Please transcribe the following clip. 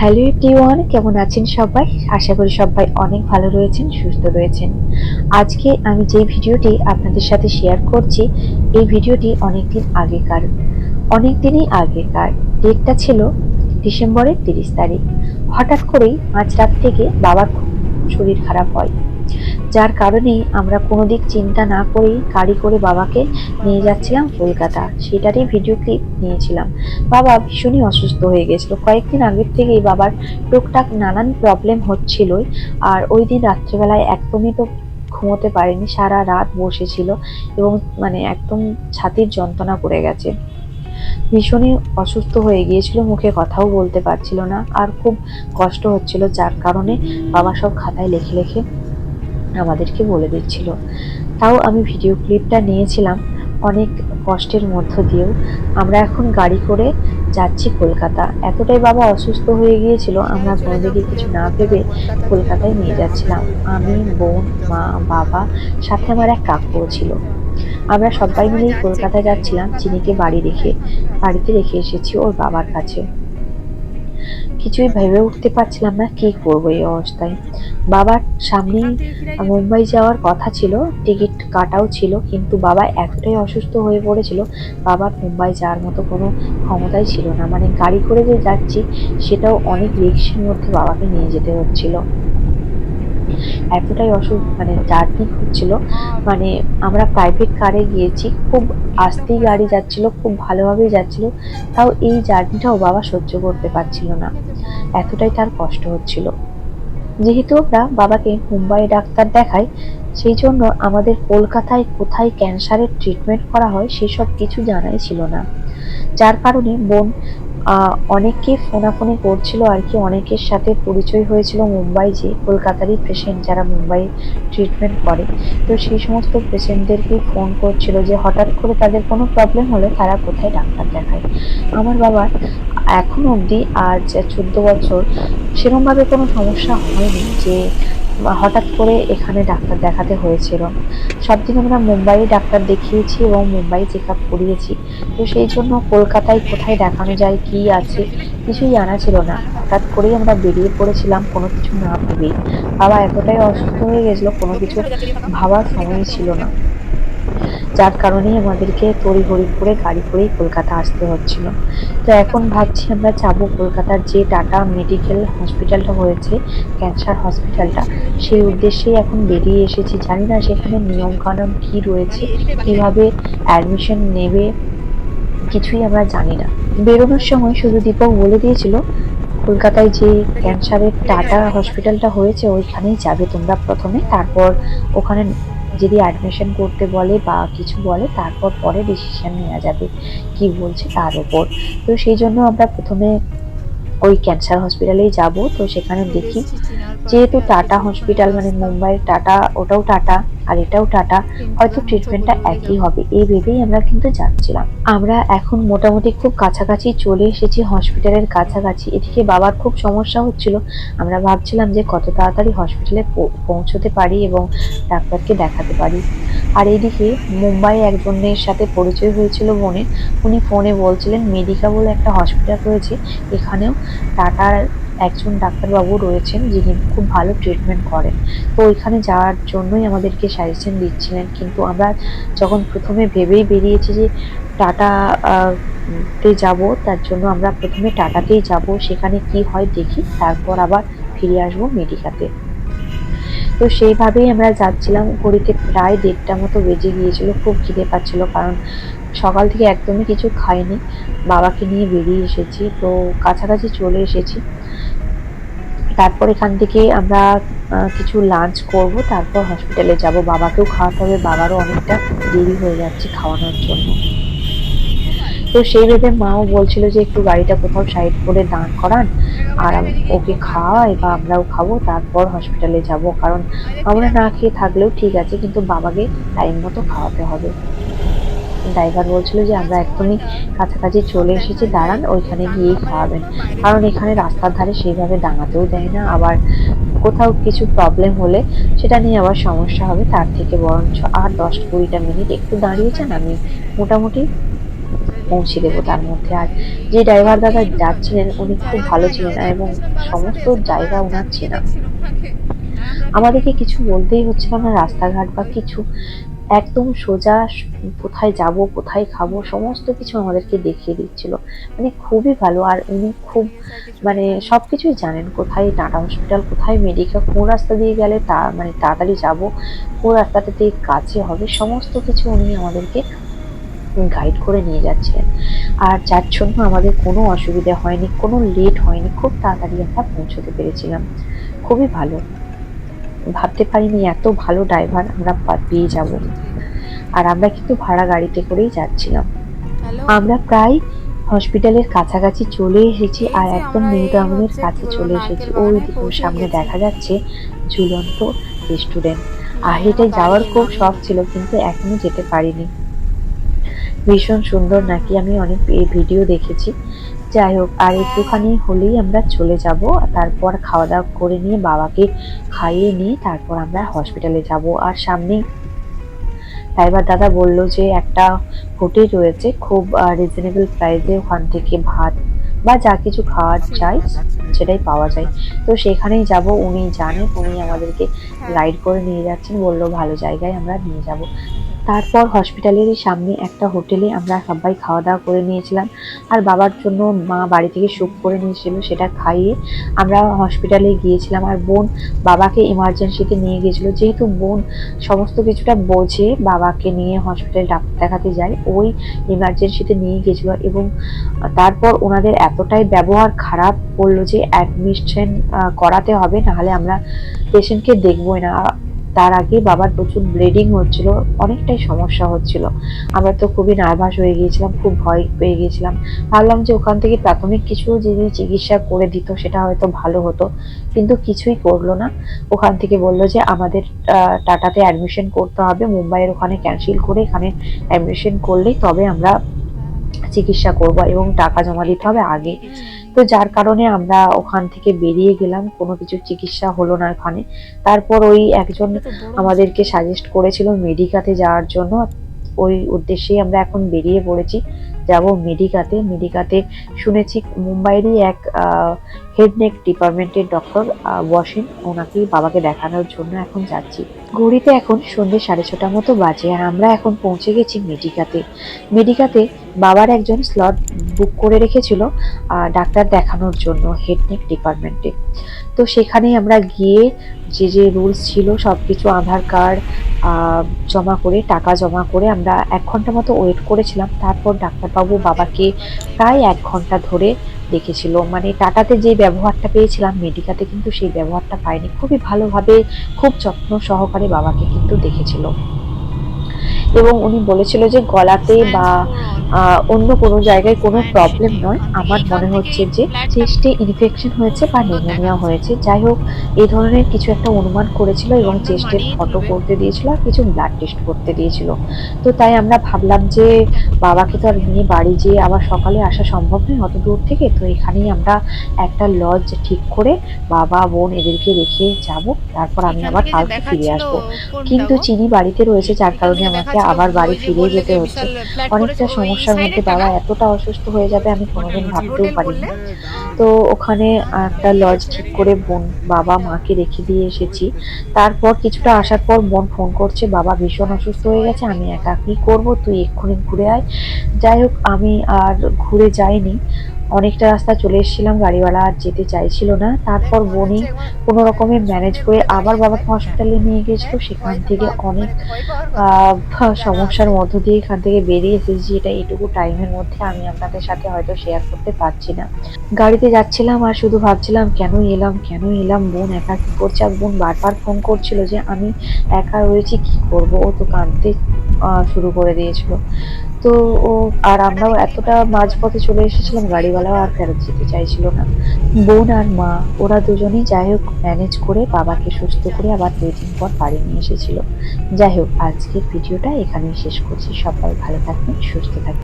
Hello one কেমন আছেন সবাই? আশা করি সবাই অনেক ভালো রয়েছেন, সুস্থ রয়েছেন। আজকে আমি যে ভিডিওটি আপনাদের সাথে শেয়ার করছি, এই ভিডিওটি অনেকদিন আগেকার। অনেক দিনই আগেকার। ডেটটা ছিল ডিসেম্বরের তিরিশ তারিখ। হঠাৎ করেই মাঝরাত থেকে বাবার খুব শরীর খারাপ হয়। যার কারণে আমরা কোনো দিক চিন্তা না করেই গাড়ি করে বাবাকে নিয়ে যাচ্ছিলাম কলকাতা। সেটারই ভিডিও ক্লিপ নিয়েছিলাম। বাবা ভীষণই অসুস্থ হয়ে গেছিল। কয়েকদিন আগের থেকেই বাবার টুকটাক নানান প্রবলেম হচ্ছিলই আর ওই দিন রাত্রিবেলায় একদমই তো ঘুমোতে পারেনি। সারা রাত বসেছিল এবং মানে একদম ছাতির যন্ত্রণা করে গেছে। ভীষণই অসুস্থ হয়ে গিয়েছিল। মুখে কথাও বলতে পারছিল না। আর খুব কষ্ট হচ্ছিল। যার কারণে বাবা সব খাতায় লেখে লিখে আমাদেরকে বলে দিচ্ছিল। তাও আমি ভিডিও ক্লিপটা নিয়েছিলাম অনেক কষ্টের মধ্য দিয়েও। আমরা এখন গাড়ি করে যাচ্ছি কলকাতা। এতটাই বাবা অসুস্থ হয়ে গিয়েছিল, আমরা কোনোদিকে কিছু না ভেবে কলকাতায় নিয়ে যাচ্ছিলাম। আমি, বোন, মা, বাবা, সাথে আমার এক কাকুও ছিল। আমরা সবাই মিলেই কলকাতায় যাচ্ছিলাম। চিনিকে বাড়ি রেখে, বাড়িতে রেখে এসেছি ওর বাবার কাছে। কিছুই ভেবে উঠতে পারছিলাম না কি করব এই অবস্থায়। বাবার সামনে মুম্বাই যাওয়ার কথা ছিল, টিকিট কাটাও ছিল, কিন্তু বাবা এতটাই অসুস্থ হয়ে পড়েছিল, বাবার মুম্বাই যাওয়ার মতো কোনো ক্ষমতাই ছিল না। মানে গাড়ি করে যে যাচ্ছি, সেটাও অনেক রিক্সের মধ্যে বাবাকে নিয়ে যেতে হচ্ছিল। এতটাই অসুখ মানে জার্নি হচ্ছিল মানে আমরা প্রাইভেট কারে গিয়েছি, খুব আস্তেই গাড়ি যাচ্ছিল, খুব ভালোভাবেই যাচ্ছিল, তাও এই জার্নিটাও বাবা সহ্য করতে পারছিল না। এতটাই তার কষ্ট হচ্ছিল। যেহেতু আমরা বাবাকে মুম্বাই ডাক্তার দেখাই, সেই জন্য আমাদের কলকাতায় কোথায় ক্যান্সারের ট্রিটমেন্ট করা হয়, সেসব কিছু জানাই ছিল না। যার কারণে বোন আহ, অনেককে ফোনাফোনি করছিল আর কি অনেকের সাথে পরিচয় হয়েছিল মুম্বাই যে কলকাতারই পেশেন্ট যারা মুম্বাই ট্রিটমেন্ট করে। তো সেই সমস্ত পেশেন্টদেরকে ফোন করছিল যে হঠাৎ করে তাদের কোনো প্রবলেম হলে তারা কোথায় ডাক্তার দেখায়? আমার বাবার এখন অবধি আজ চোদ্দ বছর সেরকমভাবে কোনো সমস্যা হয়নি যে হঠাৎ করে এখানে ডাক্তার দেখাতে হয়েছিল। সব দিন আমরা মুম্বাইয়ে ডাক্তার দেখিয়েছি এবং মুম্বাই চেক আপ করিয়েছি। তো সেই জন্য কলকাতায় কোথায় দেখানো যায়, কি আছে, কিছুই জানা ছিল না। হঠাৎ করেই আমরা বেরিয়ে পড়েছিলাম কোনো কিছু না ভেবেই। বাবা এতটাই অসুস্থ হয়ে গেছিল, কোনো কিছু ভাবার সময় ছিল না। যার কারণেই আমাদেরকে তড়িঘড়ি করে গাড়ি করেই কলকাতা আসতে হচ্ছিল। তো এখন ভাবছি আমরা যাব কলকাতার যে টাটা মেডিকেল হসপিটালটা হয়েছে, ক্যান্সার হসপিটালটা। সেই উদ্দেশ্যেই এখন বেরিয়ে এসেছি। জানি না সেখানে নিয়ম কানুন কি রয়েছে, কীভাবে অ্যাডমিশন নেবে, কিছুই আমরা জানি না। বেরোনোর সময় শুধু দীপক বলে দিয়েছিল, কলকাতায় যে ক্যান্সারের টাটা হসপিটালটা হয়েছে, ওইখানেই যাবে তোমরা প্রথমে। তারপর ওখানে যদি অ্যাডমিশন করতে বলে বা কিছু বলে, তারপর পরে ডিসিশন নেওয়া যাবে কি বলছে তার উপর তো সেই জন্য আমরা প্রথমে ওই ক্যান্সার হসপিটালেই যাব। তো সেখানে দেখি। যেহেতু টাটা হসপিটাল মানে মুম্বাইয়ের টাটা, ওটাও টাটা। আর এটাও টাটা, হয়তো ট্রিটমেন্টটা একই হবে, এই ভেবেই আমরা কিন্তু যাচ্ছিলাম। আমরা এখন মোটামুটি খুব কাছাকাছি চলে এসেছি হসপিটালের কাছাকাছি, এদিকে বাবার খুব সমস্যা হচ্ছিল, আমরা ভাবছিলাম যে কত তাড়াতাড়ি হসপিটালে পৌঁছতে পারি এবং ডাক্তারকে দেখাতে পারি। আর এদিকে মুম্বাই একজনের সাথে পরিচয় হয়েছিল বোনের উনি ফোনে বলছিলেন, মেডিকা বলে একটা হসপিটাল রয়েছে। এখানেও টাটার একজন ডাক্তারবাবু রয়েছেন যিনি খুব ভালো ট্রিটমেন্ট করেন। তো ওইখানে যাওয়ার জন্যই আমাদেরকে সাজেশন দিচ্ছিলেন। কিন্তু আমরা যখন প্রথমে ভেবেই বেরিয়েছি যে টাটা তে যাব, তার জন্য আমরা প্রথমে টাটাতেই যাব। সেখানে কি হয় দেখি, তারপর আবার ফিরে আসব মেডিকাতে। তো সেইভাবেই আমরা যাচ্ছিলাম। ঘড়িতে প্রায় দেড়টা মতো বেজে গিয়েছিল। খুব খিদে পাচ্ছিল কারণ সকাল থেকে একদমই কিছু খাইনি। বাবাকে নিয়ে বেরিয়ে এসেছি। তো কাছাকাছি চলে এসেছি। তারপর এখান থেকে আমরা কিছু লাঞ্চ করব। তারপর হসপিটালে যাব। বাবাকেও খাওয়াতে হবে। বাবারও অনেকটা দেরি হয়ে যাচ্ছে খাওয়ানোর জন্য। তো সেই ভেবে মাও বলছিল যে একটু গাড়িটা কোথাও সাইড করে দাঁড় করান, আর ওকে খাওয়াই বা আমরাও খাব, তারপর হসপিটালে যাব। কারণ আমরা না খেয়ে থাকলেও ঠিক আছে, কিন্তু বাবাকে টাইম মতো খাওয়াতে হবে। ড্রাইভার বলছিল যে, আমরা একদমই কাছাকাছি চলে এসেছি, দাঁড়ান, ওইখানে গিয়েই খাওয়াবেন। কারণ এখানে রাস্তার ধারে সেইভাবে দাঁড়াতেও দেয় না। আবার কোথাও কিছু প্রবলেম হলে সেটা নিয়ে আবার সমস্যা হবে, তার থেকে বরঞ্চ আর দশ কুড়িটা মিনিট একটু দাঁড়িয়েছেন আমি মোটামুটি পৌঁছে দেবো তার মধ্যে। আর যে ড্রাইভার দাদা যাচ্ছিলেন, উনি খুব ভালো ছিলেন এবং সমস্ত জায়গা ওনার চেনা। আমাদেরকে কিছু বলতেই হচ্ছিল না, রাস্তাঘাট বা কিছু। একদম সোজা কোথায় যাব, কোথায় খাব, সমস্ত কিছু আমাদেরকে দেখিয়ে দিচ্ছিল। মানে খুবই ভালো। আর উনি খুব মানে সব কিছুই জানেন, কোথায় টাটা হসপিটাল, কোথায় মেডিকেল কোন রাস্তা দিয়ে গেলে তা মানে তাড়াতাড়ি যাব, কোন রাস্তাটাতে কাছে হবে, সমস্ত কিছু উনি আমাদেরকে গাইড করে নিয়ে যাচ্ছিলেন আর যার জন্য আমাদের কোনো অসুবিধা হয়নি কোনো লেট হয়নি খুব তাড়াতাড়ি আমরা পৌঁছতে পেরেছিলাম। খুবই ভালো। ভাবতে পারিনি এত ভালো ড্রাইভার আমরা পেয়ে যাব। আর আমরা কিন্তু ভাড়া গাড়িতে করেই যাচ্ছিলাম। আমরা প্রায় হসপিটালের কাছাকাছি চলে এসেছি আর একদম নিউটাউনের কাছে চলে এসেছি। ওই দিকে সামনে দেখা যাচ্ছে ঝুলন্ত রেস্টুরেন্ট আর হেঁটে যাওয়ার খুব শখ ছিল কিন্তু এখনও যেতে পারিনি। ভীষণ সুন্দর নাকি আমি অনেক ভিডিও দেখেছি। যাই হোক আর একটুখানি হলেই আমরা চলে যাব তারপর খাওয়া দাওয়া করে নিয়ে বাবাকে খাইয়ে নিয়ে তারপর আমরা হসপিটালে যাব। আর সামনেই ড্রাইভার দাদা বলল যে একটা হোটেল রয়েছে খুব রিজনেবল প্রাইসে ওখান থেকে ভাত বা যা কিছু খাওয়ার চাই। সেটাই পাওয়া যায়। তো সেখানেই যাব উনি জানেন উনি আমাদেরকে গাইড করে নিয়ে যাচ্ছেন বলল ভালো জায়গায় আমরা নিয়ে যাব। তারপর হসপিটালেরই সামনে একটা হোটেলে আমরা সবাই খাওয়া দাওয়া করে নিয়েছিলাম। আর বাবার জন্য মা বাড়ি থেকে স্যুপ করে নিয়েছিল সেটা খাইয়ে আমরা হসপিটালে গিয়েছিলাম। আর বোন বাবাকে ইমার্জেন্সিতে নিয়ে গিয়েছিল। যেহেতু বোন সমস্ত কিছুটা বোঝে বাবাকে নিয়ে হসপিটালে ডাক্তার দেখাতে যায় ওই ইমার্জেন্সিতে নিয়ে গিয়েছিল। এবং তারপর ওনাদের এতটাই ব্যবহার খারাপ বলল যে অ্যাডমিশন করাতে হবে, নাহলে আমরা পেশেন্টকে দেখবোই না। তার আগে বাবার প্রচুর ব্লিডিং হচ্ছিল, অনেকটাই সমস্যা হচ্ছিল। আমরা তো খুবই নার্ভাস হয়ে গিয়েছিলাম, খুব ভয় পেয়ে গিয়েছিলাম। ভাবলাম যে ওখান থেকে প্রাথমিক কিছু যদি চিকিৎসা করে দিত, সেটা হয়তো ভালো হতো। কিন্তু কিছুই করল না। ওখান থেকে বলল যে আমাদের টাটাতে অ্যাডমিশন করতে হবে। মুম্বাইয়ের ওখানে ক্যান্সেল করে এখানে অ্যাডমিশন করলেই তবে আমরা চিকিৎসা করব এবং টাকা জমা দিতে হবে আগে। তো যার কারণে আমরা ওখান থেকে বেরিয়ে গেলাম কোনো কিছু চিকিৎসা হলো না ওখানে। তারপর ওই একজন আমাদেরকে সাজেস্ট করেছিল মেডিকাতে যাওয়ার জন্য। ওই উদ্দেশ্যেই আমরা এখন বেরিয়ে পড়েছি। যাব মেডিকাতে। মেডিকাতে শুনেছি মুম্বাইয়েরই এক হেড নেক ডিপার্টমেন্টের ডক্টর বসেন। ওনাকেই বাবাকে দেখানোর জন্য এখন যাচ্ছি। ঘড়িতে এখন সন্ধ্যে সাড়ে ছটা মতো বাজে আর আমরা এখন পৌঁছে গেছি মেডিকাতে। মেডিকাতে বাবার একজন স্লট বুক করে রেখেছিল ডাক্তার দেখানোর জন্য হেড নেক ডিপার্টমেন্টে তো সেখানে আমরা গিয়ে যে যে রুলস ছিল সব কিছু আধার কার্ড জমা করে টাকা জমা করে আমরা এক ঘণ্টা মতো ওয়েট করেছিলাম। তারপর ডাক্তারবাবু বাবাকে প্রায় এক ঘণ্টা ধরে দেখেছিল। মানে টাটাতে যে ব্যবহারটা পেয়েছিলাম মেডিকাতে কিন্তু সেই ব্যবহারটা পাইনি। খুবই ভালোভাবে খুব যত্ন সহকারে বাবাকে কিন্তু দেখেছিল। এবং উনি বলেছিল যে গলাতে বা অন্য কোনো জায়গায় কোনো প্রবলেম নয়। আমার মনে হচ্ছে যে চেস্টে ইনফেকশন হয়েছে বা নিউমোনিয়া হয়েছে। যাই হোক এই ধরনের কিছু একটা অনুমান করেছিল এবং চেস্টের ফটো করতে দিয়েছিল আর কিছু ব্লাড টেস্ট করতে দিয়েছিল। তো তাই আমরা ভাবলাম যে বাবাকে তো আর নিয়ে বাড়ি যেয়ে আবার সকালে আসা সম্ভব নয় অত দূর থেকে। তো এখানেই আমরা একটা লজ ঠিক করে বাবা বোন এদেরকে রেখে যাব। তারপর আমি আবার কালকে ফিরে আসব। কিন্তু চিনি বাড়িতে রয়েছে যার কারণে আমাকে আবার বাড়ি ফিরে যেতে হচ্ছে। অনেকটা সমস্যার মধ্যে বাবা এতটা অসুস্থ হয়ে যাবে আমি কোনোদিন ভাবতেও পারিনি। তো ওখানে একটা লজ ঠিক করে বোন বাবা মাকে রেখে দিয়ে এসেছি। তারপর কিছুটা আসার পর বোন ফোন করছে বাবা ভীষণ অসুস্থ হয়ে গেছে আমি একা কি করব? তুই এক্ষুনি ঘুরে আয়। যাই হোক আমি আর ঘুরে যাইনি। অনেকটা রাস্তা চলে এসেছিলাম, গাড়িওয়ালা আর যেতে চাইছিল না। তারপর বোনই কোনো রকমে ম্যানেজ করে আবার বাবাকে হসপিটালে নিয়ে গিয়েছিল। সেখান থেকে অনেক সমস্যার মধ্য দিয়ে এখান থেকে বেরিয়ে এসেছি। এটা এটুকু টাইমের মধ্যে আমি আপনাদের সাথে হয়তো শেয়ার করতে পারছি না। গাড়িতে যাচ্ছিলাম আর শুধু ভাবছিলাম, কেন এলাম কেন এলাম? বোন একা কি করছে? আর বোন বারবার ফোন করছিল যে, আমি একা রয়েছি, কি করব? ও তো কাঁদতে শুরু করে দিয়েছিল। তো ও, আর আমরাও এতটা মাঝপথে চলে এসেছিলাম, গাড়িওয়ালাও আর ফেরত যেতে চাইছিল না। বোন আর মা, ওরা দুজনেই যাই হোক ম্যানেজ করে বাবাকে সুস্থ করে আবার দুই দিন পর বাড়ি নিয়ে এসেছিল। যাই হোক আজকের ভিডিওটা এখানেই শেষ করছি। সবাই ভালো থাকবেন, সুস্থ থাকবেন।